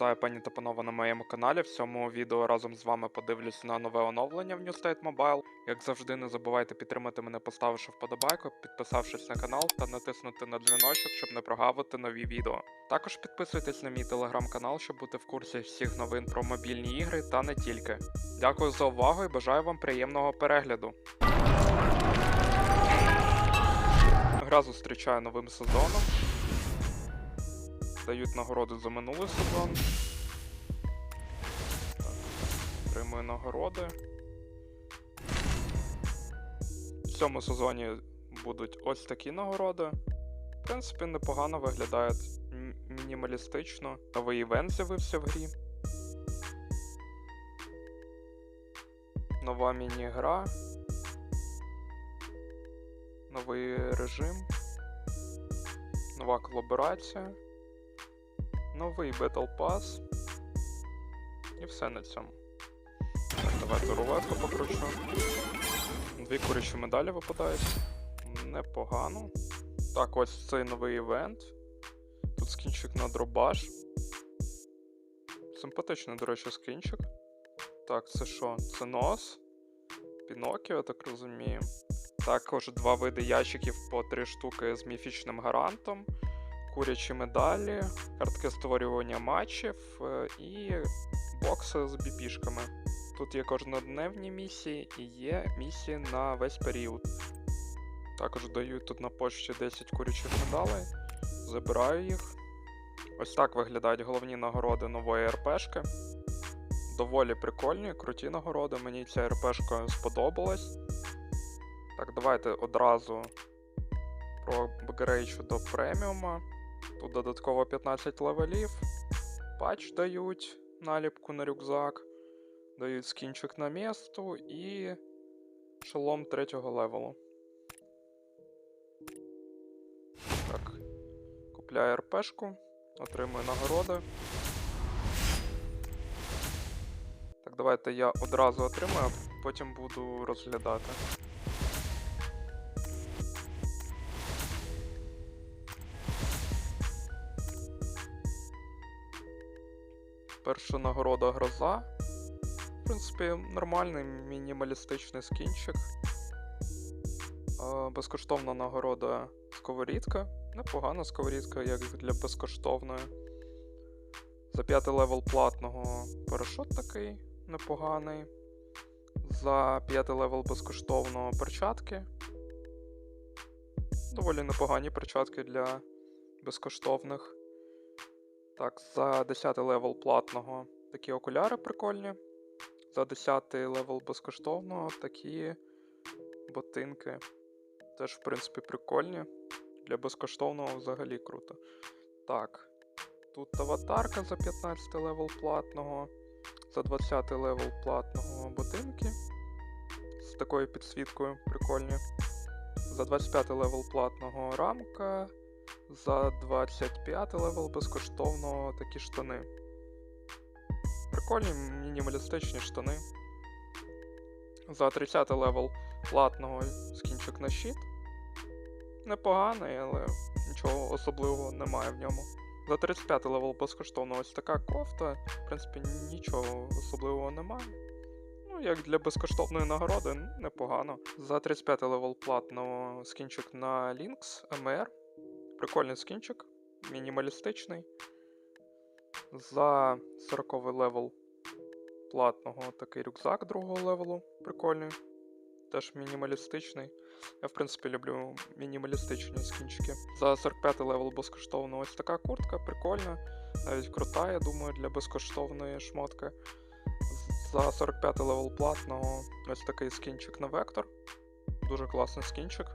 Вітаю, пані та панове, на моєму каналі. В цьому відео разом з вами подивлюсь на нове оновлення в New State Mobile. Як завжди, не забувайте підтримати мене, поставивши вподобайку, підписавшись на канал та натиснути на дзвіночок, щоб не прогавити нові відео. Також підписуйтесь на мій телеграм-канал, щоб бути в курсі всіх новин про мобільні ігри та не тільки. Дякую за увагу і бажаю вам приємного перегляду. Гра зустрічає новим сезоном. Дають нагороди за минулий сезон. Так, Отримую нагороди. В цьому сезоні будуть ось такі нагороди. В принципі, непогано виглядають мінімалістично. Новий івент з'явився в грі. Нова міні-гра. Новий режим. Нова колаборація. Новий Battle Pass. І все на цьому. Так, давайте рулетку покручу. Дві курячі медалі випадають. Непогано. Так, ось цей новий івент. Тут скінчик на дробаш. Симпатичний, до речі, скінчик. Так, це що? Це нос. Пінокіо, я так розумію. Також два види ящиків по три штуки з міфічним гарантом курячі медалі, картки створювання матчів е, і бокси з біпішками. Тут є кожнодневні місії і є місії на весь період. Також дають тут на почті 10 курячих медалей, забираю їх. Ось так виглядають головні нагороди нової РПшки. Доволі прикольні, круті нагороди. Мені ця РПшка сподобалась. Так, давайте одразу проапгрейчу до преміума. Тут додатково 15 левелів. Патч дають наліпку на рюкзак. Дають скінчик на місту і шолом третього левелу. Так. Купляю РПшку, отримую нагороди. Так, давайте я одразу отримаю, а потім буду розглядати. Перша нагорода гроза. В принципі, нормальний мінімалістичний скінчик. Безкоштовна нагорода сковорідка. Непогана сковорідка, як для безкоштовної. За п'ятий левел платного парашут такий непоганий. За п'ятий левел безкоштовного перчатки. Доволі непогані перчатки для безкоштовних. Так, за 10 левел платного такі окуляри прикольні. За 10 левел безкоштовного такі ботинки. Теж, в принципі, прикольні. Для безкоштовного взагалі круто. Так. Тут аватарка за 15 левел платного. За 20 левел платного ботинки. З такою підсвіткою прикольні. За 25 левел платного рамка. За 25 левел безкоштовно такі штани. Прикольні мінімалістичні штани. За 30 левел платного скінчик на щит. Непоганий, але нічого особливого немає в ньому. За 35 левел безкоштовно ось така кофта. В принципі, нічого особливого немає. Ну, як для безкоштовної нагороди, непогано. За 35 левел платного скінчик на Lynx MR. Прикольний скінчик, мінімалістичний. За 40 левел платного такий рюкзак другого левелу. Прикольний. Теж мінімалістичний. Я, в принципі, люблю мінімалістичні скінчики. За 45 левел безкоштовно ось така куртка, прикольна. Навіть крута, я думаю, для безкоштовної шмотки. За 45 левел платного ось такий скінчик на вектор. Дуже класний скінчик.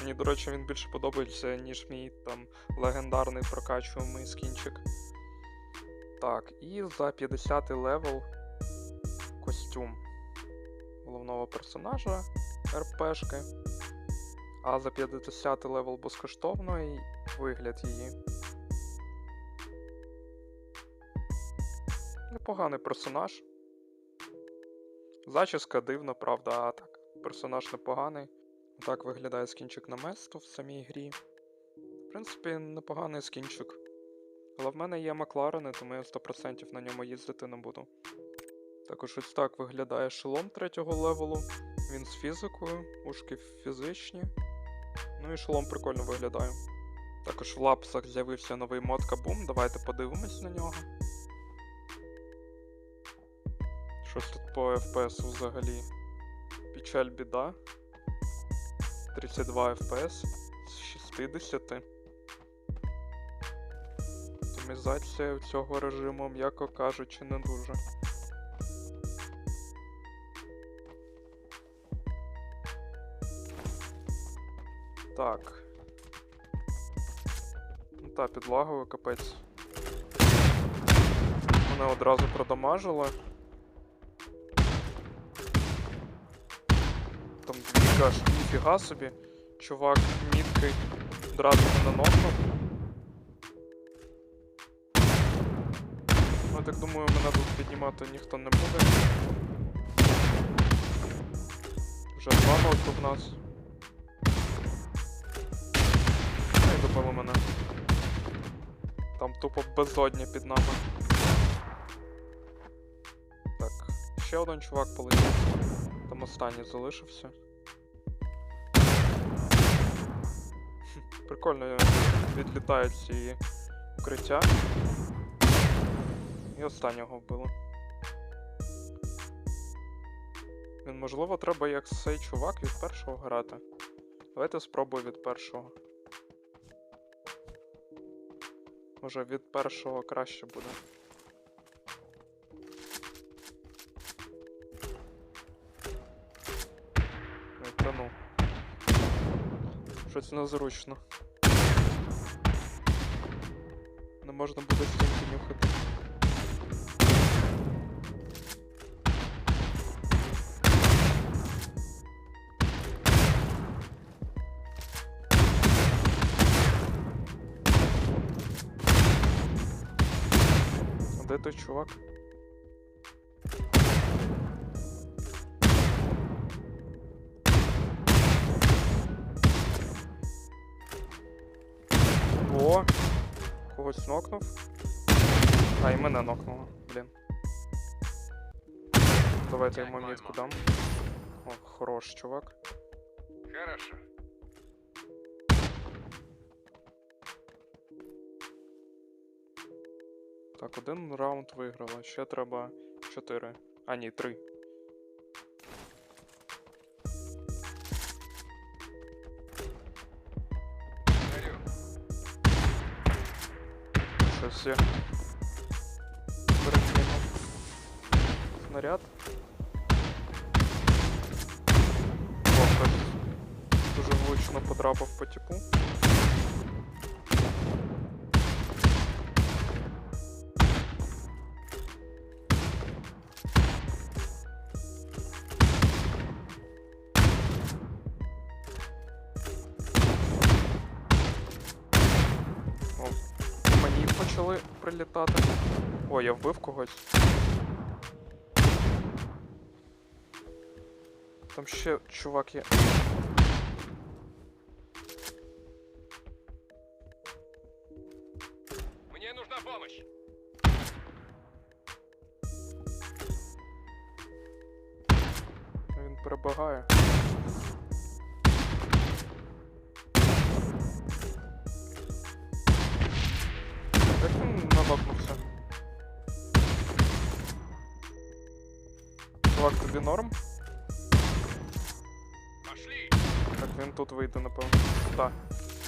Мені, до речі, він більше подобається, ніж мій там легендарний прокачуваний скінчик. Так, і за 50 левел костюм головного персонажа РПшки. А за 50 левел безкоштовно і вигляд її. Непоганий персонаж. Зачіска дивна, правда, а так. Персонаж непоганий. Так виглядає скінчик на место в самій грі. В принципі, непоганий скінчик. Але в мене є Макларени, тому я 100% на ньому їздити не буду. Також ось так виглядає шолом третього левелу. Він з фізикою, ушки фізичні. Ну і шолом прикольно виглядає. Також в лапсах з'явився новий мод Кабум. Давайте подивимось на нього. Щось тут по FPS взагалі. Печаль біда. 32 FPS з 60. Оптимізація цього режиму, м'яко кажучи, не дуже. Так. Ну та, підлагою капець. Мене одразу продамажило. Там аж ніфіга собі. Чувак міткий одразу мене нокнув. Ну, я так думаю, мене тут піднімати ніхто не буде. Вже два ноки в нас. Ну і добило мене. Там тупо безодня під нами. Так, ще один чувак полетів. Там останній залишився. Прикольно відлітають ці укриття. І останнього вбили. Він, можливо, треба як цей чувак від першого грати. Давайте спробую від першого. Може від першого краще буде. Ой, та ну. Щось незручно. Не можна буде стінки нюхати. А де той чувак? Когось нокнув. А, і мене нокнуло, блін. Давайте йому мітку дам. О, хорош, чувак. Хорошо. Так, один раунд виграла. Ще треба 4. А, ні, 3. Щось я снаряд. О, хтось дуже влучно потрапив по типу. Прилітати. О, я вбив когось. Там ще чувак є. Мне нужна помощь. Він перебагає. Він? Чувак, тобі норм? Пошли. Так він тут вийде, напевно. Так.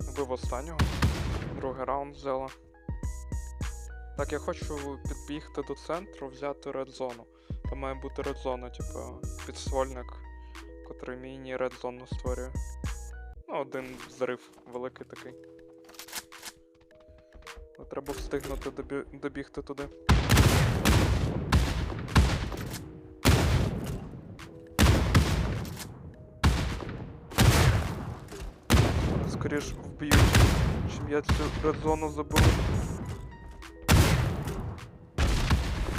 Вбив останнього. Другий раунд взяла. Так, я хочу підбігти до центру, взяти редзону. Там має бути редзона, типу, підствольник, котрий міні редзону створює. Ну, один взрив великий такий. Треба встигнути добі... добігти туди. Скоріш вб'ють, чим я цю редзону заберу.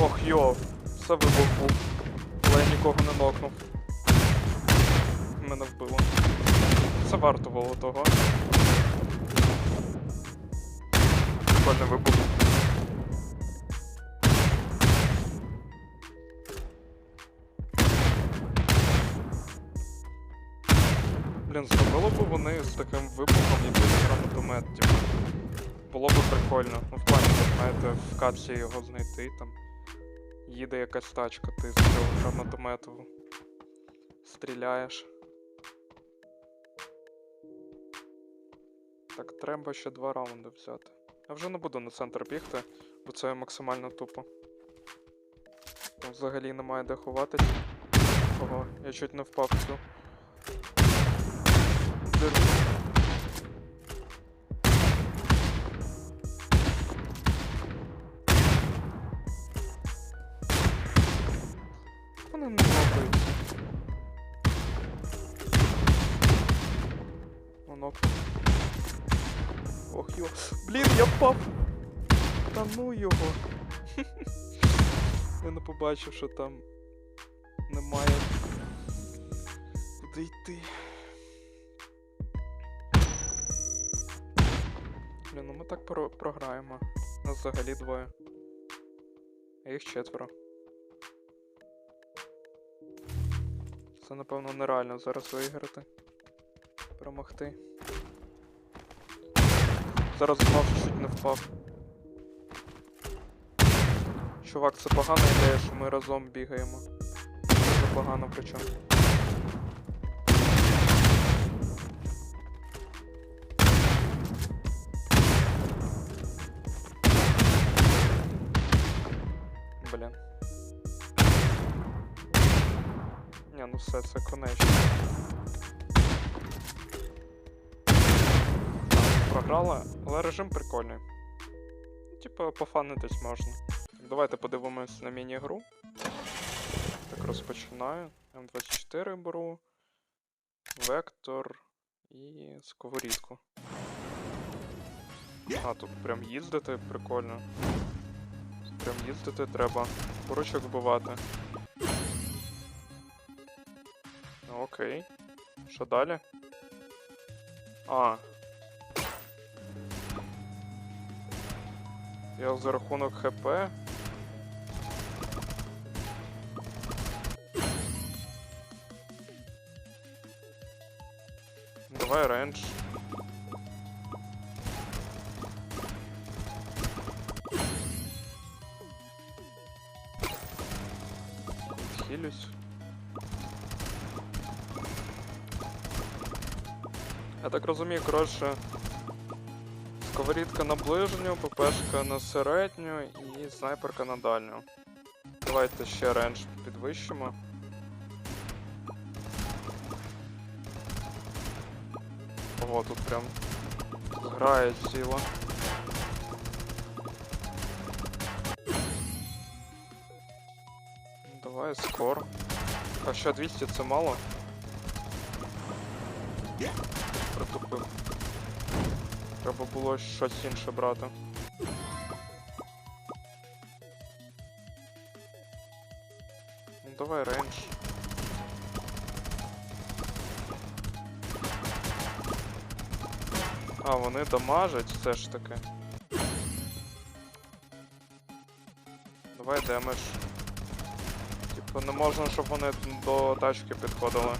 Ох йо, це вибух був. Але я нікого не нокнув. Мене вбило. Це вартувало того кожним вибух. Блін, зробило б вони з таким вибухом якийсь гранатомет, типу. Було б прикольно. Ну в плані, знаєте, в капсі його знайти там. Їде якась тачка, ти з цього гранатомету стріляєш. Так, треба ще два раунди взяти. Я вже не буду на центр бігти, бо це максимально тупо. Там взагалі немає де ховатись. Ого, я чуть не впав в ну його. Я не побачив, що там немає куди йти. Блін, ну ми так про- програємо. Нас взагалі двоє. А їх четверо. Це, напевно, нереально зараз виграти. Перемогти. Зараз знов чуть не впав. Чувак, це погана ідея, що ми разом бігаємо. Дуже погано причому. Блін. Ні, ну все, це конечно. Програла, але режим прикольний. Типа, пофанитись можна. Давайте подивимось на міні-гру. Так, розпочинаю. М24 беру. Вектор і сковорідку. А, тут прям їздити прикольно. Прям їздити треба. Курочок вбивати. Ну, окей. Що далі? А. Я за рахунок ХП. Давай рейндж. Хилюсь. Я так розумію, коротше. Сковорідка на ближню, ППшка на середню і снайперка на дальню. Давайте ще рейндж підвищимо. Ого, тут прям грає ціла. Давай скор. А що 200 це мало? Притупив. Треба було щось інше брати. Ну давай рейндж. А, вони дамажать все ж таки. Давай демедж. Типу не можна, щоб вони до тачки підходили.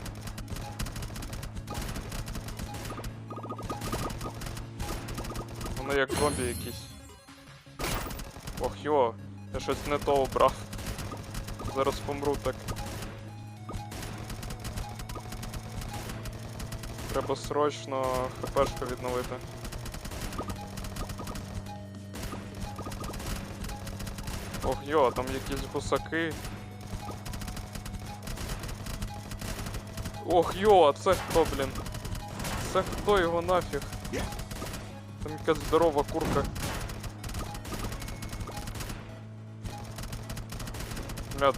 Вони як зомбі якісь. Ох йо, я щось не то обрав. Зараз помру так. Треба срочно хпшку відновити. Ох йо, там якісь гусаки. Ох йо, а це хто, блін? Це хто його нафіг? Там якась здорова курка. Бля,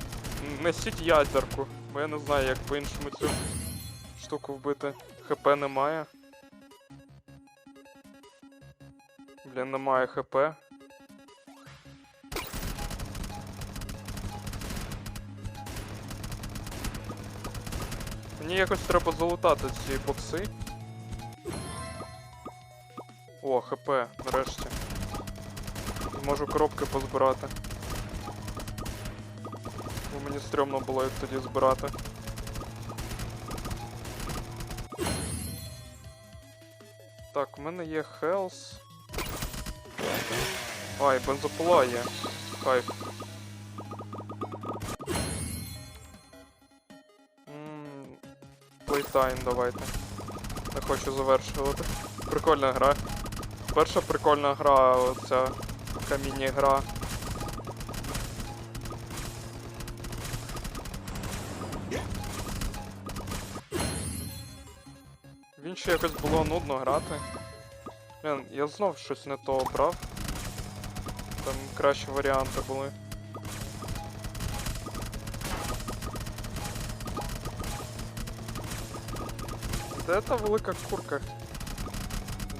несіть ядерку, бо я не знаю, як по-іншому цю штуку вбити. ХП немає. Блін, немає ХП. Мені якось треба залутати ці бокси. О, ХП, нарешті. Можу коробки позбирати. Бо мені стрьомно було їх тоді збирати. Так, у мене є Хелс. Ай, бензопила є. Кайф. Плейтайм давайте. Не хочу завершувати. Прикольна гра. Перша прикольна гра, оця така міні-гра. В якось було нудно грати. Блін, я знов щось не то обрав. Там кращі варіанти були. Де та велика курка?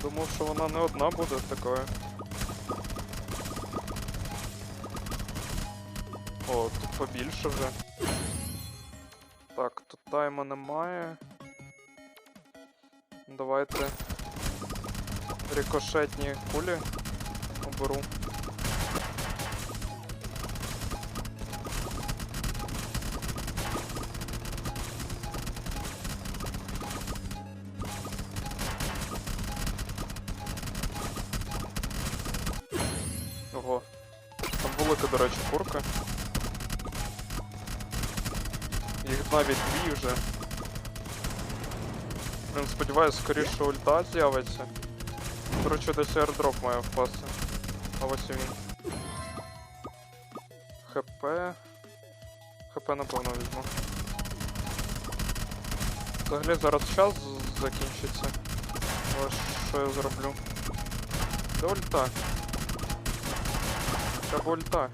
Думав, що вона не одна буде такою. О, тут побільше вже. Так, тут тайма немає. Давайте рикошетні кулі оберу. Ого. Там велика, до речі, курка. Їх навіть дві вже. Блин, сподіваюсь, скоріше ульта з'явиться. Коротше, десь airdrop має впасти. А ось і він. ХП. ХП напевно візьму. Взагалі зараз час закінчиться. Але що я зроблю? Де ульта? Треба ульта.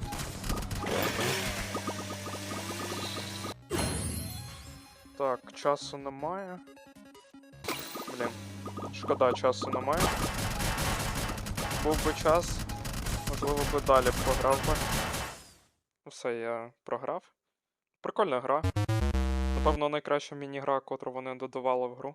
Так, часу немає. Блін, шкода, часу немає. Був би час, можливо би далі програв би. Ну все, я програв. Прикольна гра. Напевно, найкраща міні-гра, котру вони додавали в гру.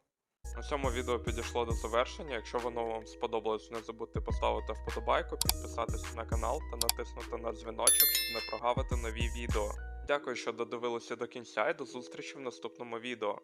На цьому відео підійшло до завершення. Якщо воно вам сподобалось, не забудьте поставити вподобайку, підписатися на канал та натиснути на дзвіночок, щоб не прогавити нові відео. Дякую, що додивилися до кінця і до зустрічі в наступному відео.